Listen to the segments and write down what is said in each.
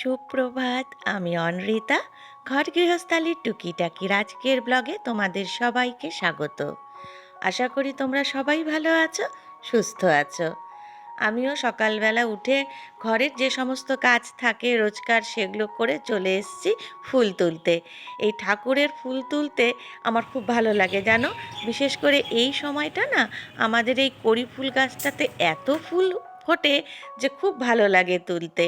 সুপ্রভাত, আমি অনরিতা ঘর গৃহস্থালির টুকিটাকির আজকের ব্লগে তোমাদের সবাইকে স্বাগত। আশা করি তোমরা সবাই ভালো আছো, সুস্থ আছো। আমিও সকালবেলা উঠে ঘরের যে সমস্ত কাজ থাকে রোজকার সেগুলো করে চলে এসেছি ফুল তুলতে। এই ঠাকুরের ফুল তুলতে আমার খুব ভালো লাগে, জানো? বিশেষ করে এই সময়টা না, আমাদের এই কড়ি ফুল গাছটাতে এত ফুল ফোটে যে খুব ভালো লাগে তুলতে।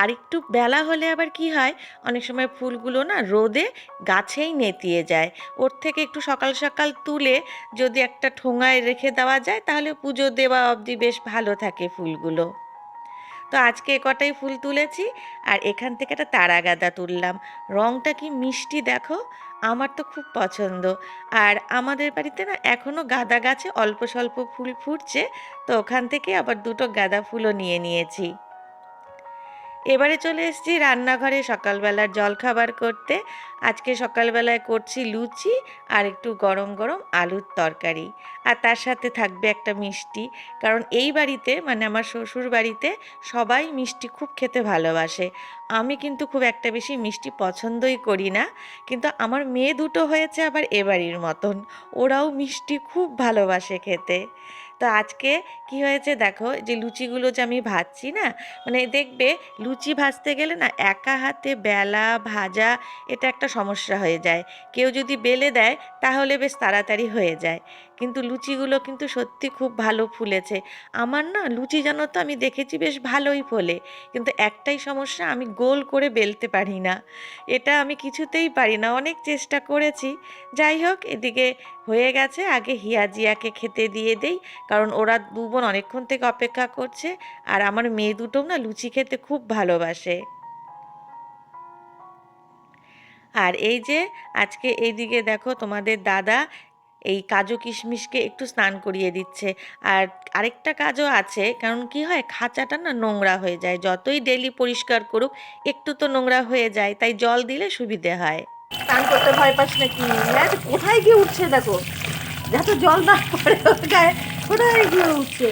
আর একটু বেলা হলে আবার কি হয়? অনেক সময় ফুলগুলো না রোদে গাছেই নেতিয়ে যায়। ওর থেকে একটু সকাল সকাল তুলে যদি একটা ঠোঙায় রেখে দেওয়া যায়, তাহলে পুজো দেওয়া অবধি বেশ ভালো থাকে ফুলগুলো। তো আজকে এ কটাই ফুল তুলেছি আর এখান থেকে একটা তারা গাঁদা তুললাম। রংটা কি মিষ্টি দেখো? আমার তো খুব পছন্দ। আর আমাদের বাড়িতে না এখনও গাঁদা গাছে অল্প স্বল্প ফুল ফুটছে, তো ওখান থেকে আবার দুটো গাঁদা ফুলও নিয়ে নিয়েছি। এবারে চলে এসেছি রান্নাঘরে সকালবেলার জলখাবার করতে। আজকে সকালবেলায় করছি লুচি আর একটু গরম গরম আলুর তরকারি। আর তার সাথে থাকবে একটা মিষ্টি। কারণ এই বাড়িতে মানে আমার শ্বশুর বাড়িতে সবাই মিষ্টি খুব খেতে ভালোবাসে। আমি কিন্তু খুব একটা বেশি মিষ্টি পছন্দই করি না। কিন্তু আমার মেয়ে দুটো হয়েছে আবার এ বাড়ির মতন। ওরাও মিষ্টি খুব ভালোবাসে খেতে। তো আজকে কি হয়েছে দেখো, যে লুচিগুলো যে আমি ভাজছি না মানে দেখবে লুচি ভাজতে গেলে না একা হাতে বেলা ভাজা এটা একটা সমস্যা হয়ে যায়। কেউ যদি বেলে দেয় তাহলে বেশ তাড়াতাড়ি হয়ে যায়। কিন্তু লুচিগুলো কিন্তু সত্যি খুব ভালো ফুলেছে। আমার না লুচি জানো তো আমি দেখেছি বেশ ভালোই ফোলে। কিন্তু একটাই সমস্যা, আমি গোল করে বেলতে পারি না। এটা আমি কিছুতেই পারি না, অনেক চেষ্টা করেছি। যাই হোক, এদিকে হয়ে গেছে, আগে হিয়াজিয়াকে খেতে দিয়ে দেই, কারণ ওরা দু বোন অনেকক্ষণ থেকে অপেক্ষা করছে, আর আমার মেয়ে দুটো না লুচি খেতে খুব ভালোবাসে। আর এই যে, আজকে এইদিকে দেখো তোমাদের দাদা এই কাজু কিশমিশকে একটু স্নান করিয়ে দিচ্ছে। আর আরেকটা কাজও আছে কারণ কি হয় খাঁচাটা না নোংরা হয়ে যায়। যতই ডেলি পরিষ্কার করুক একটু তো নোংরা হয়ে যায় তাই জল দিলে সুবিধে হয়। স্নান করতে ভয় পাস নাকি? কোথায় গিয়ে উঠছে দেখো? যত জল না পড়ে গায়ে কোথায় গিয়ে উঠছে?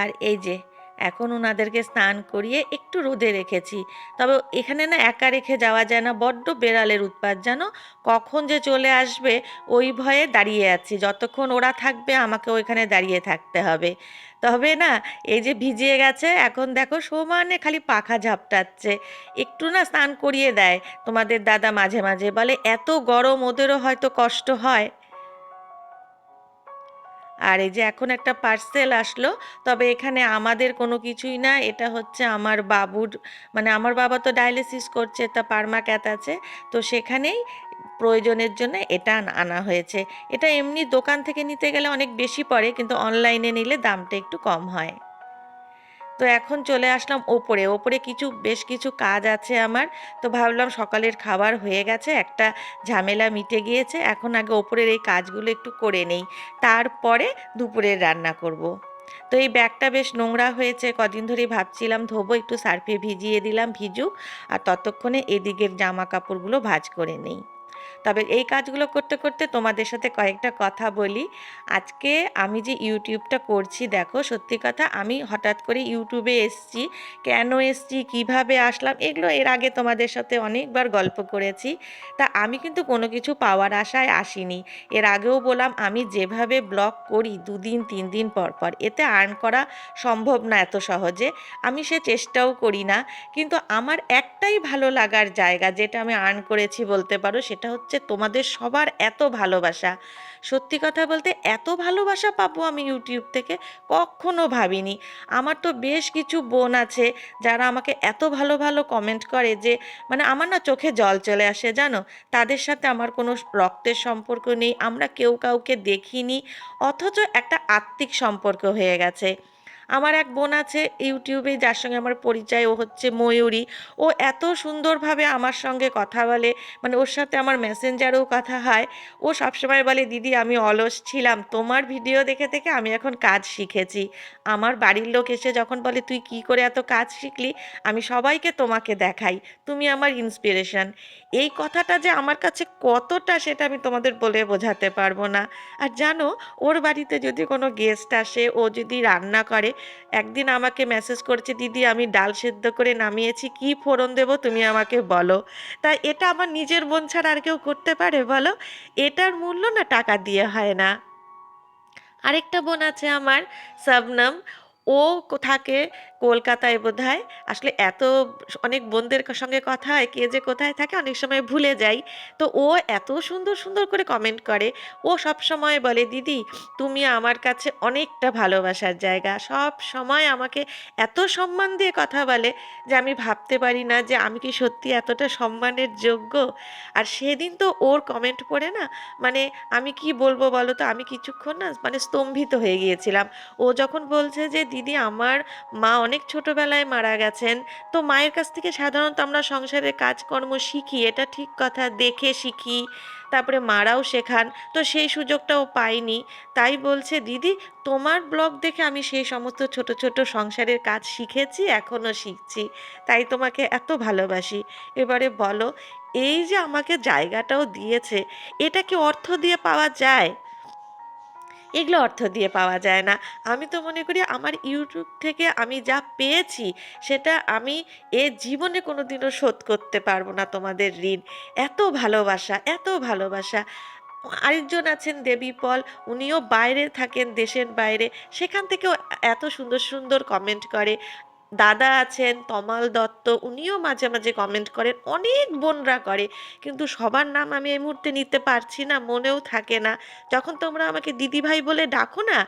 আর এই যে এখন ওনাদেরকে স্নান করিয়ে একটু রোদে রেখেছি। তবে এখানে না একা রেখে যাওয়া যায় না, বড্ড বেড়ালের উৎপাত। যেন কখন যে চলে আসবে, ওই ভয়ে দাঁড়িয়ে আছি। যতক্ষণ ওরা থাকবে আমাকে ওইখানে দাঁড়িয়ে থাকতে হবে। তবে না, এই যে ভিজিয়ে গেছে, এখন দেখো সমানে খালি পাখা ঝাপটাচ্ছে। একটু না স্নান করিয়ে দেয়। তোমাদের দাদা মাঝে মাঝে বলে, এত গরম, ওদেরও হয়তো কষ্ট হয়। আর এই যে এখন একটা পার্সেল আসলো, তবে এখানে আমাদের কোনো কিছুই না। এটা হচ্ছে আমার বাবুর মানে আমার বাবা তো ডায়ালিসিস করছে, তা পারমা ক্যাত আছে। তো সেখানেই প্রয়োজনের জন্য এটা আনা হয়েছে। এটা এমনি দোকান থেকে নিতে গেলে অনেক বেশি পড়ে, কিন্তু অনলাইনে নিলে দামটা একটু কম হয়। তো এখন চলে আসলাম ওপরে। ওপরে কিছু, বেশ কিছু কাজ আছে আমার। তো ভাবলাম সকালের খাবার হয়ে গেছে, একটা ঝামেলা মিটে গিয়েছে। এখন আগে ওপরের এই কাজগুলো একটু করে নেই। তারপরে দুপুরের রান্না করব। তো এই ব্যাগটা বেশ নোংরা হয়েছে, কদিন ধরে ভাবছিলাম ধোবো, একটু সার্ফে ভিজিয়ে দিলাম ভিজুক। আর ততক্ষণে এদিকের জামা কাপড়গুলো ভাজ করে নেই। তবে এই কাজগুলো করতে করতে তোমাদের সাথে কয়েকটা কথা বলি। আজকে আমি যে ইউটিউবটা করছি, দেখো সত্যি কথা আমি হঠাৎ করে ইউটিউবে এসছি, কেন এসছি, কীভাবে আসলাম, এগুলো এর আগে তোমাদের সাথে অনেকবার গল্প করেছি। তা আমি কিন্তু কোনো কিছু পাওয়ার আশায় আসিনি। এর আগেও বললাম আমি যেভাবে ব্লগ করি দুদিন, তিন দিন পর পর, এতে আর্ন করা সম্ভব না এত সহজে। আমি সে চেষ্টাও করি না। কিন্তু আমার একটাই ভালো লাগার জায়গা যেটা আমি আর্ন করেছি বলতে পারো সেটা হচ্ছে তোমাদের সবার এত ভালোবাসা। সত্যি কথা বলতে এত ভালোবাসা পাবো আমি ইউটিউব থেকে কখনো ভাবিনি। আমার তো বেশ কিছু বোন আছে যারা আমাকে এত ভালো ভালো কমেন্ট করে যে মানে আমার না চোখে জল চলে আসে, জানো? তাদের সাথে আমার কোনো রক্তের সম্পর্ক নেই, আমরা কেউ কাউকে দেখিনি, অথচ একটা আত্মিক সম্পর্ক হয়ে গেছে। আমার এক বোন আছে ইউটিউবে, যার সঙ্গে আমার পরিচয়, ও হচ্ছে ময়ূরী। ও এত সুন্দরভাবে আমার সঙ্গে কথা বলে মানে ওর সাথে আমার মেসেঞ্জারেও কথা হয়। ও সবসময় বলে, দিদি, আমি অলস ছিলাম। তোমার ভিডিও দেখে দেখে আমি এখন কাজ শিখেছি। আমার বাড়ির লোক এসে যখন বলে, তুই কি করে এত কাজ শিখলি? আমি সবাইকে তোমাকে দেখাই। তুমি আমার ইন্সপিরেশন এই কথাটা যে আমার কাছে কতটা, সেটা আমি তোমাদের বলে বোঝাতে পারব না। আর জানো, ওর বাড়িতে যদি কোনো গেস্ট আসে, ও যদি রান্না করে একদিন আমাকে মেসেজ করেছে, দিদি, আমি ডাল সেদ্ধ করে নামিয়েছি, কি ফোড়ন দেব তুমি আমাকে বলো। তা এটা আমার নিজের বোন ছাড়া আর কেউ করতে পারে বলো? এটার মূল্য না টাকা দিয়ে হয় না। আরেকটা বোন আছে আমার, সাবনাম। ও থাকে কলকাতায় বোধহয়। আসলে এত অনেক বোনদের সঙ্গে কথা হয়, কে যে কোথায় থাকে অনেক সময় ভুলে যাই। তো ও এত সুন্দর সুন্দর করে কমেন্ট করে। ও সব সময় বলে, দিদি, তুমি আমার কাছে অনেকটা ভালোবাসার জায়গা। সব সময় আমাকে এত সম্মান দিয়ে কথা বলে যে আমি ভাবতে পারি না যে আমি কি সত্যি এতটা সম্মানের যোগ্য। আর সেদিন তো ওর কমেন্ট পড়ে না মানে আমি কি বলব বলো তো, আমি কিছুক্ষণ না মানে স্তম্ভিত হয়ে গিয়েছিলাম। ও যখন বলছে যে, দিদি, আমার মা অনেক ছোটবেলায় মারা গেছেন। তো মায়ের কাছ থেকে সাধারণত আমরা সংসারের কাজকর্ম শিখি, এটা ঠিক কথা, দেখে শিখি, তারপরে মারাও শেখান। তো সেই সুযোগটাও পাইনি। তাই বলছে, দিদি, তোমার ব্লগ দেখে আমি সেই সমস্ত ছোট ছোট সংসারের কাজ শিখেছি এখনও শিখছি। তাই তোমাকে এত ভালোবাসি। এবারে বলো, এই যে আমাকে জায়গাটাও দিয়েছে, এটা কি অর্থ দিয়ে পাওয়া যায়? এগুলো অর্থ দিয়ে পাওয়া যায় না। আমি তো মনে করি আমার ইউটিউব থেকে আমি যা পেয়েছি, সেটা আমি এ জীবনে কোনো দিনও শোধ করতে পারব না তোমাদের ঋণ। এত ভালোবাসা এত ভালোবাসা। আরেকজন আছেন দেবী পল, উনিও বাইরে থাকেন দেশের বাইরে। সেখান থেকেও এত সুন্দর সুন্দর কমেন্ট করে। দাদা আছেন, তমাল দত্ত, উনিও মাঝে মাঝে কমেন্ট করেন, অনেক বোনরা করে, কিন্তু সবার নাম আমি এই মুহূর্তে নিতে পারছি না, মনেও থাকে না। যখন তোমরা আমাকে দিদিভাই বলে ডাকো না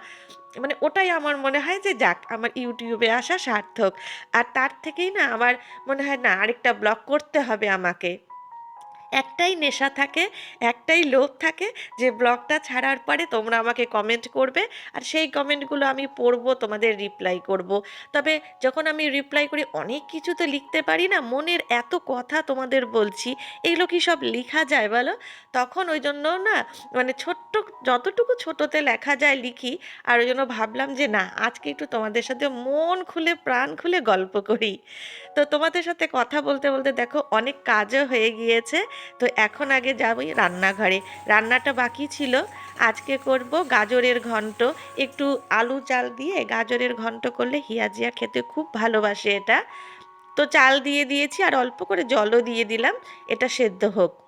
মানে ওটাই আমার মনে হয় যে, যাক, আমার ইউটিউবে আসা সার্থক। আর তার থেকেই না আমার মনে হয় না আরেকটা ব্লগ করতে হবে আমাকে। একটাই নেশা থাকে, একটাই লোভ থাকে যে ব্লগটা ছাড়ার পরে তোমরা আমাকে কমেন্ট করবে আর সেই কমেন্টগুলো আমি পড়ব, তোমাদের রিপ্লাই করব। তবে যখন আমি রিপ্লাই করি, অনেক কিছু তো লিখতে পারি না, মনের এত কথা তোমাদের বলছি, এগুলো কি সব লেখা যায় বলো তখন ওই জন্য না মানে ছোট্ট, যতটুকু ছোটোতে লেখা যায় লিখি, আর ওই জন্য ভাবলাম যে না, আজকে একটু তোমাদের সাথে মন খুলে, প্রাণ খুলে গল্প করি তো তোমাদের সাথে কথা বলতে বলতে দেখো অনেক কাজও হয়ে গিয়েছে তো এখন আগে যাবই রান্নাঘরে। রান্নাটা বাকি ছিল। আজকে করব গাজরের ঘন্ট। একটু আলু চাল দিয়ে গাজরের ঘন্ট করলে হিয়াজিয়া খেতে খুব ভালোবাসে এটা। তো চাল দিয়ে দিয়েছি আর অল্প করে জলও দিয়ে দিলাম। এটা সেদ্ধ হোক।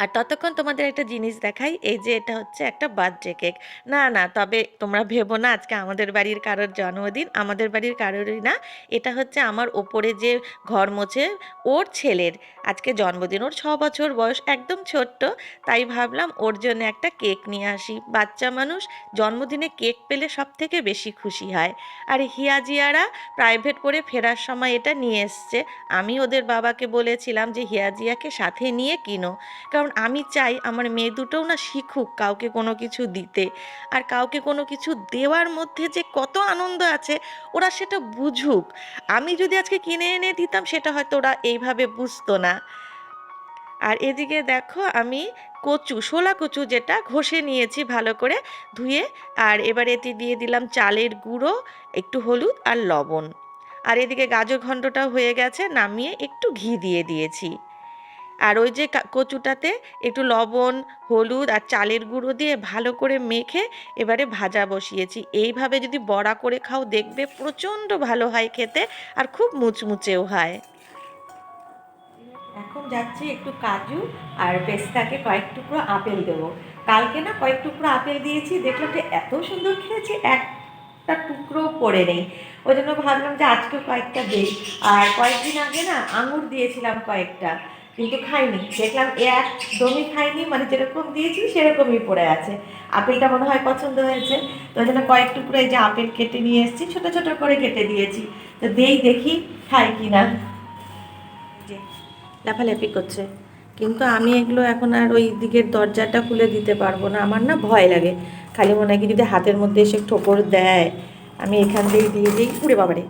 আর ততক্ষণ তোমাদের একটা জিনিস দেখাই, এই যে এটা হচ্ছে একটা বার্থডে কেক। না না, তবে তোমরা ভেবো না, আজকে আমাদের বাড়ির কারোর জন্মদিন, আমাদের বাড়ির কারোরই না। এটা হচ্ছে আমার ওপরে যে ঘর মোছে ওর ছেলের, আজকে জন্মদিন, ওর ছ বছর বয়স একদম ছোট্ট, তাই ভাবলাম ওর জন্য একটা কেক নিয়ে আসি। বাচ্চা মানুষ, জন্মদিনে কেক পেলে সব থেকে বেশি খুশি হয়। আর হিয়াজিয়ারা প্রাইভেট করে ফেরার সময় এটা নিয়ে এসছে। আমি ওদের বাবাকে বলেছিলাম যে হিয়াজিয়াকে সাথে নিয়ে কিনো। কারণ আমি চাই আমার মেয়ে দুটোও না শিখুক কাউকে কোনো কিছু দিতে। আর কাউকে কোনো কিছু দেওয়ার মধ্যে যে কত আনন্দ আছে, ওরা সেটা বুঝুক। আমি যদি আজকে কিনে এনে দিতাম, সেটা হয়তো ওরা এইভাবে বুঝতো না। আর এদিকে দেখো, আমি কচু, শোলা কচু যেটা ঘষে নিয়েছি ভালো করে ধুয়ে। আর এবার এতে দিয়ে দিলাম চালের গুঁড়ো, একটু হলুদ আর লবণ। আর এদিকে গাজর ঘণ্টটাও হয়ে গেছে, নামিয়ে একটু ঘি দিয়ে দিয়েছি। আর ওই যে কচুটাতে একটু লবণ, হলুদ আর চালের গুঁড়ো দিয়ে ভালো করে মেখে এবারে ভাজা বসিয়েছি। এইভাবে যদি বড়া করে খাও দেখবে প্রচণ্ড ভালো হয় খেতে আর খুব মুচমুচেও হয়। এখন যাচ্ছি একটু কাজু আর পেস্তাকে কয়েক টুকরো আপেল দেবো। কালকে না কয়েক টুকরো আপেল দিয়েছি, দেখলাম যে এত সুন্দর খেয়েছি, একটা টুকরো পড়ে নেই। ওই জন্য ভাবলাম যে আজকে কয়েকটা দেই। আর কয়েকদিন আগে না আঙুর দিয়েছিলাম কয়েকটা। কিন্তু খাইনি। দেখলাম একদমই খাইনি মানে যেরকম দিয়েছি সেরকমই পড়ে আছে। আপেলটা মনে হয় পছন্দ হয়েছে। তো ওই জন্য কয়েক টুকরো যে আপেল কেটে নিয়ে এসেছি, ছোটো ছোটো করে কেটে দিয়েছি। তো দেই দেখি খাই কি না লাফালাফি করছে। কিন্তু আমি এগুলো এখন আর ওই দিকের দরজাটা খুলে দিতে পারব না। আমার না ভয় লাগে। খালি মনে হয় কি যদি হাতের মধ্যে এসে ঠোকর দেয়, আমি এখান দিয়ে দিয়ে দিই। উড়ে বাবারে।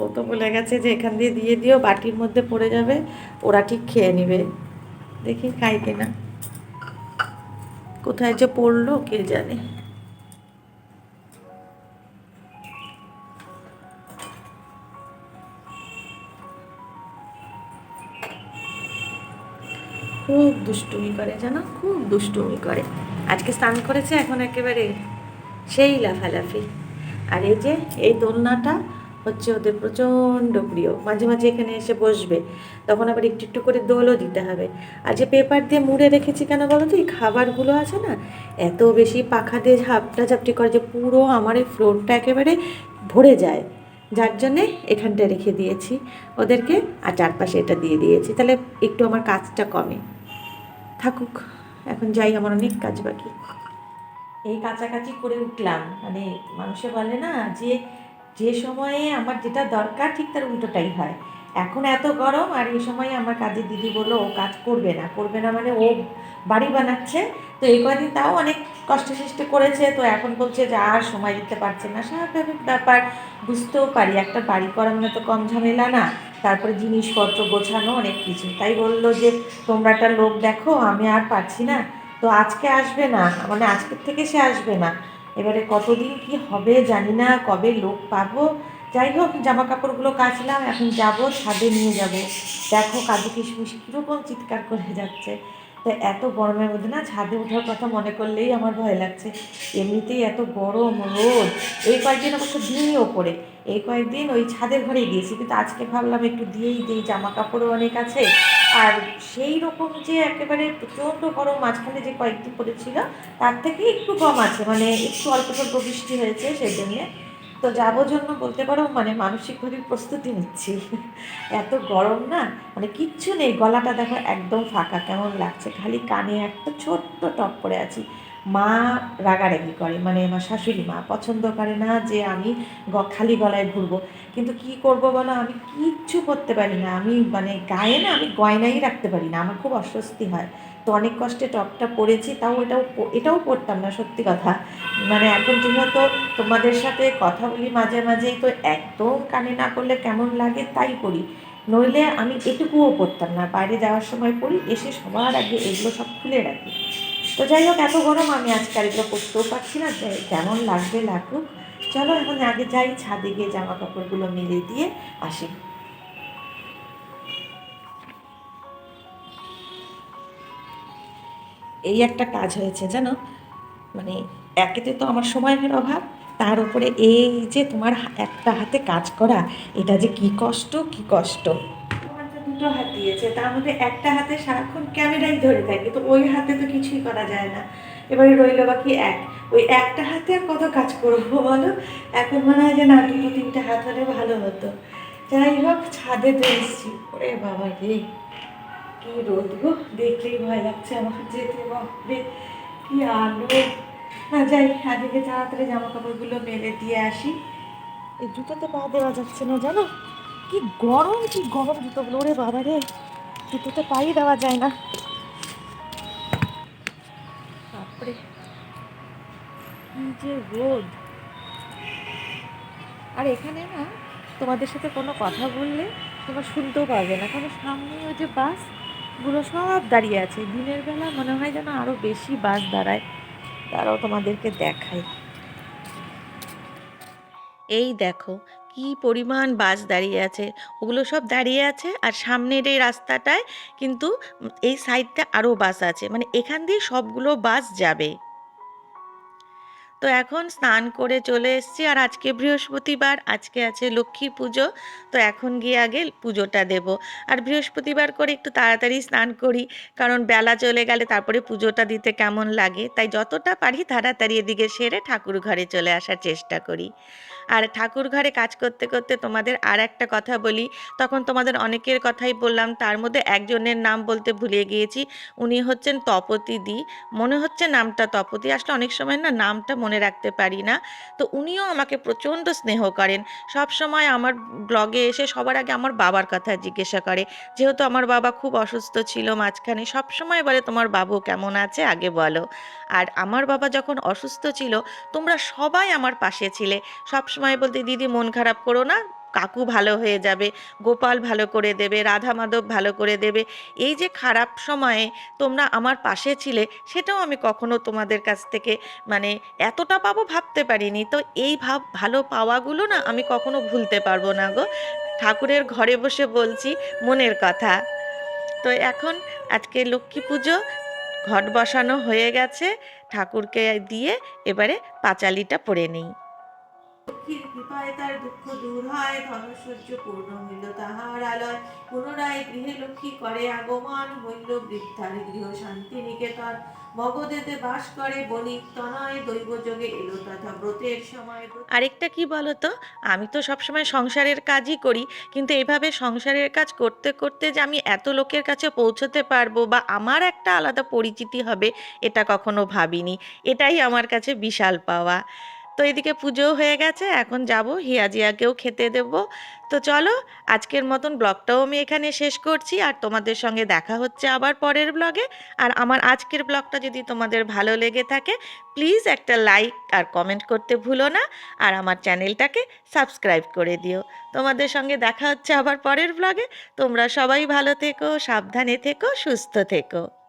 ও তো বলে গেছে যে এখান দিয়ে দিয়ে দিও, বাটির মধ্যে পড়ে যাবে, ওরা ঠিক খেয়ে নেবে। দেখি খাই কিনা। কোথায় যে পড়ল কে জানে। খুব দুষ্টুমি করে জানো, খুব দুষ্টুমি করে। আজকে স্নান করেছে, এখন একেবারে সেই লাফালাফি। আর এই যে, এই দোলনাটা হচ্ছে ওদের প্রচণ্ড প্রিয়। মাঝে মাঝে এখানে এসে বসবে। তখন আবার একটু একটু করে দোলও দিতে হবে। আর যে পেপার দিয়ে মুড়ে রেখেছি কেন বলো তো? এই খাবারগুলো আছে না? এত বেশি পাখা দিয়ে ঝাপটা ঝাপটি করে যে পুরো আমার এই ফ্লোরটা একেবারে ভরে যায়। যার জন্যে এখানটা রেখে দিয়েছি ওদেরকে। আর চারপাশে এটা দিয়ে দিয়েছি। তাহলে একটু আমার কাজটা কমে। থাকুক, এখন যাই, আমার অনেক কাজ বাকি। এই কাছাকাছি করে উঠলাম। মানে মানুষে বলে না যে যে সময়ে আমার যেটা দরকার ঠিক তার উল্টোটাই হয়। এখন এত গরম আর এই সময় আমার কাজের দিদি বলল, ও কাজ করবে না। করবে না মানে ও বাড়ি বানাচ্ছে। তো এই কদিন তাও অনেক কষ্ট সৃষ্টি করেছে। তো এখন বলছে যে আর সময় দিতে পারছে না। স্বাভাবিক ব্যাপার, বুঝতেও পারি। একটা বাড়ি করা মানে তো কম ঝামেলা না। তারপরে জিনিসপত্র গোছানো অনেক কিছু। তাই বলল যে, তোমরা একটা লোক দেখো, আমি আর পারছি না। তো আজকে আসবে না। মানে আজকের থেকে সে আসবে না। এবারে কতদিন কি হবে জানি না, কবে লোক পাবো। যাই হোক জামা কাপড়গুলো কাচলাম, এখন যাব, ছাদে নিয়ে যাব। দেখো কাজু কিশমিশ কীরকম চিৎকার করে যাচ্ছে। তো এত গরমের মধ্যে না ছাদে ওঠার কথা মনে করলেই আমার ভয় লাগছে। এমনিতেই এত গরম রোদ। এই কয়েকদিন অবশ্য দিনই ওপরে। এই কয়েকদিন ওই ছাদের ঘরেই গিয়েছি। কিন্তু আজকে ভাবলাম একটু দিয়েই দিই জামা কাপড়ও অনেক আছে। আর সেই রকম যে একেবারে প্রচণ্ড গরম মাঝখানে যে কয়েকদিন পড়েছিল, তার থেকে একটু কম আছে মানে একটু অল্প স্বল্প বৃষ্টি হয়েছে সেই জন্যে তো যাব জন্য বলতে পারো মানে মানসিকভাবে প্রস্তুতি নিচ্ছি। এত গরম না মানে কিচ্ছু নেই, গলাটা দেখো একদম ফাঁকা, কেমন লাগছে। খালি কানে একটা ছোট্ট টপ পরে আছি। মা রাগারাগি করে মানে আমার শাশুড়ি মা পছন্দ করে না যে আমি খালি গলায় ঘুরবো। কিন্তু কি করব বলো? আমি কিচ্ছু করতে পারি না। আমি মানে গায়ে না আমি গয়নাই রাখতে পারি না। আমার খুব অস্বস্তি হয়। তো অনেক কষ্টে টপটা পরেছি, তাও এটাও এটাও পরতাম না সত্যি কথা। মানে এখন যেহেতু তোমাদের সাথে কথা বলি মাঝে মাঝেই, তো একদম কানে না করলে কেমন লাগে তাই করি নইলে আমি এটুকুও পরতাম না। বাইরে যাওয়ার সময় পড়ি এসে সবার আগে এগুলো সব খুলে রাখি। তো যাই হোক, এত গরম, আমি আজকে আর এগুলো করতেও পারছি না। কেমন লাগবে লাগুক। চলো, এখন আগে যাই, ছাদে গিয়ে জামা কাপড়গুলো মেলে দিয়ে আসি। এই একটা কাজ হয়েছে, জানো? মানে একেতে তো আমার সময়ের অভাব, তার উপরে এই যে তোমার একটা হাতে কাজ করা, এটা যে কি কষ্ট কি কষ্ট? দুটো হাত দিয়েছে, তার মধ্যে একটা হাতে সারাক্ষণ ক্যামেরাই ধরে থাকে, তো ওই হাতে তো কিছুই করা যায় না। এবারে রইল বাকি এক। ওই একটা হাতে আর কত কাজ করব বলো? এখন মনে হয় যে না, দুটো তিনটে হাত হলে ভালো হতো। যাই হোক, ছাদে তো এসছি। ওরে বাবা রে, কি রোদ গো, দেখলেই ভয় লাগছে আমার যেতে বাপরে কি আলো না, যাই, আজকে তাড়াতাড়ি জামা কাপড়গুলো মেলে দিয়ে আসি। এই জুতোতে পা দেওয়া যাচ্ছে না, জানো? কি গরম কি গরম জুতোগুলো ওরে বাবা রে। জুতোতে পাই দেওয়া যায় না। কি যে রোদ। আর এখানে না, তোমাদের সাথে কোনো কথা বললে তোমরা শুনতেও পারবে না। কারণ সামনে ওই যে বাসগুলো সব দাঁড়িয়ে আছে। দিনের বেলা মনে হয় যেন আরও বেশি বাস দাঁড়ায়। তারাও তোমাদেরকে দেখায় এই দেখো কি পরিমাণ বাস দাঁড়িয়ে আছে? ওগুলো সব দাঁড়িয়ে আছে আর সামনের এই রাস্তাটায় কিন্তু এই সাইডটা আরও বাস আছে। মানে এখান দিয়ে সবগুলো বাস যাবে। তো এখন স্নান করে চলে এসেছি আর আজকে বৃহস্পতিবার, আজকে আছে লক্ষ্মী পুজো। তো এখন গিয়ে আগে পুজোটা দেব। আর বৃহস্পতিবার করে একটু তাড়াতাড়ি স্নান করি, কারণ বেলা চলে গেলে তারপরে পুজোটা দিতে কেমন লাগে। তাই যতটা পারি তাড়াতাড়ি এদিকে সেরে ঠাকুর ঘরে চলে আসার চেষ্টা করি। আর ঠাকুর ঘরে কাজ করতে করতে তোমাদের আর একটা কথা বলি। তখন তোমাদের অনেকের কথাই বললাম, তার মধ্যে একজনের নাম বলতে ভুলে গিয়েছি। উনি হচ্ছেন তপতি দি। মনে হচ্ছে নামটা তপতি। আসলে অনেক সময় না নামটা মনে রাখতে পারি না। তো উনিও আমাকে প্রচণ্ড স্নেহ করেন। সব সময় আমার ব্লগে এসে সবার আগে আমার বাবার কথা জিজ্ঞাসা করে, যেহেতু আমার বাবা খুব অসুস্থ ছিল মাঝখানে, সব সময় বলে, তোমার বাবু কেমন আছে? আগে বলো। আর আমার বাবা যখন অসুস্থ ছিল, তোমরা সবাই আমার পাশে ছিলে। সব সময় বলতে, দিদি, মন খারাপ করো না। কাকু ভালো হয়ে যাবে, গোপাল ভালো করে দেবে রাধা মাধব ভালো করে দেবে। এই যে খারাপ সময়ে তোমরা আমার পাশে ছিলে, সেটাও আমি কখনো তোমাদের কাছ থেকে মানে এতটা পাবো ভাবতে পারিনি। তো এই ভাব ভালো পাওয়াগুলো না আমি কখনো ভুলতে পারব না গো। ঠাকুরের ঘরে বসে বলছি, মনের কথা। তো এখন আজকে লক্ষ্মী পুজো, ঘট বসানো হয়ে গেছে। ঠাকুরকে দিয়ে এবারে পাঁচালিটা পড়ে নিই। কৃপায় তার দুঃখ দূর হয় ধনসূর্য পূর্ণ হইল তাহার আলয়। পুনরায় গৃহে লক্ষ্মী করে আগমন হইল বৃদ্ধার গৃহ শান্তি নিকেতন মগধেতে বাস করে বণিক তনয় দৈব যোগে এলো তথা ব্রতের সময় আরেকটা কি বলতো? আমি তো সবসময় সংসারের কাজই করি, কিন্তু এভাবে সংসারের কাজ করতে করতে যে আমি এত লোকের কাছে পৌঁছতে পারব বা আমার একটা আলাদা পরিচিতি হবে, এটা কখনো ভাবিনি। এটাই আমার কাছে বিশাল পাওয়া। তো এদিকে পুজোও হয়ে গেছে, এখন যাব, হিয়াজিয়াকেও খেতে দেব। তো চলো, আজকের মতন ব্লগটাও আমি এখানে শেষ করছি, আর তোমাদের সঙ্গে দেখা হচ্ছে আবার পরের ব্লগে। আর আমার আজকের ব্লগটা যদি তোমাদের ভালো লেগে থাকে, প্লিজ একটা লাইক আর কমেন্ট করতে ভুলো না, আর আমার চ্যানেলটাকে সাবস্ক্রাইব করে দিও। তোমাদের সঙ্গে দেখা হচ্ছে আবার পরের ব্লগে। তোমরা সবাই ভালো থেকো, সাবধানে থেকো, সুস্থ থেকো।